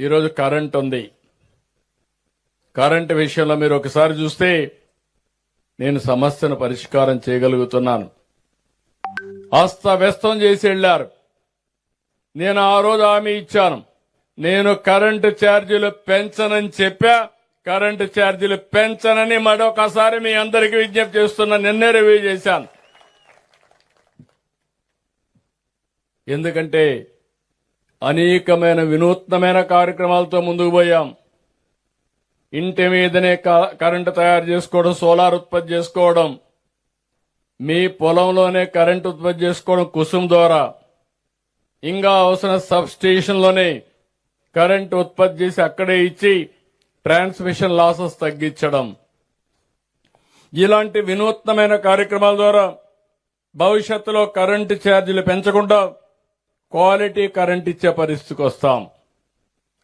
ఈరోజు కరెంట్ ఉంది. కరెంట్ విషయంలో మీరు ఒకసారి చూస్తే నేను సమస్యను పరిష్కారం చేయగలుగుతున్నాను. అస్తవ్యస్తం చేసి వెళ్ళారు నేను ఆ రోజు హామీ ఇచ్చాను. నేను కరెంటు ఛార్జీలు పెంచనని చెప్పా. కరెంటు ఛార్జీలు పెంచనని మరొకసారి మీ అందరికీ విజ్ఞప్తి చేస్తున్నా. నిన్నే రివ్యూ చేశాను. ఎందుకంటే అనేకమైన వినూత్నమైన కార్యక్రమాలతో ముందుకు పోయాం. ఇంటి మీదనే క- కరెంటు తయారు చేసుకోవడం సోలార్ ఉత్పత్తి చేసుకోవడం మీ పొలంలోనే కరెంటు ఉత్పత్తి చేసుకోవడం కుసుమ్ ద్వారా. ఇంకా అవసరం సబ్ స్టేషన్లోనే కరెంటు ఉత్పత్తి చేసి అక్కడే ఇచ్చి ట్రాన్స్మిషన్ లాసెస్ తగ్గించడం. ఇలాంటి వినూత్నమైన కార్యక్రమాల ద్వారా భవిష్యత్తులో కరెంటు ఛార్జీలు పెంచకుండా క్వాలిటీ కరెంట్ ఇచ్చే పరిస్థితికి వస్తాం.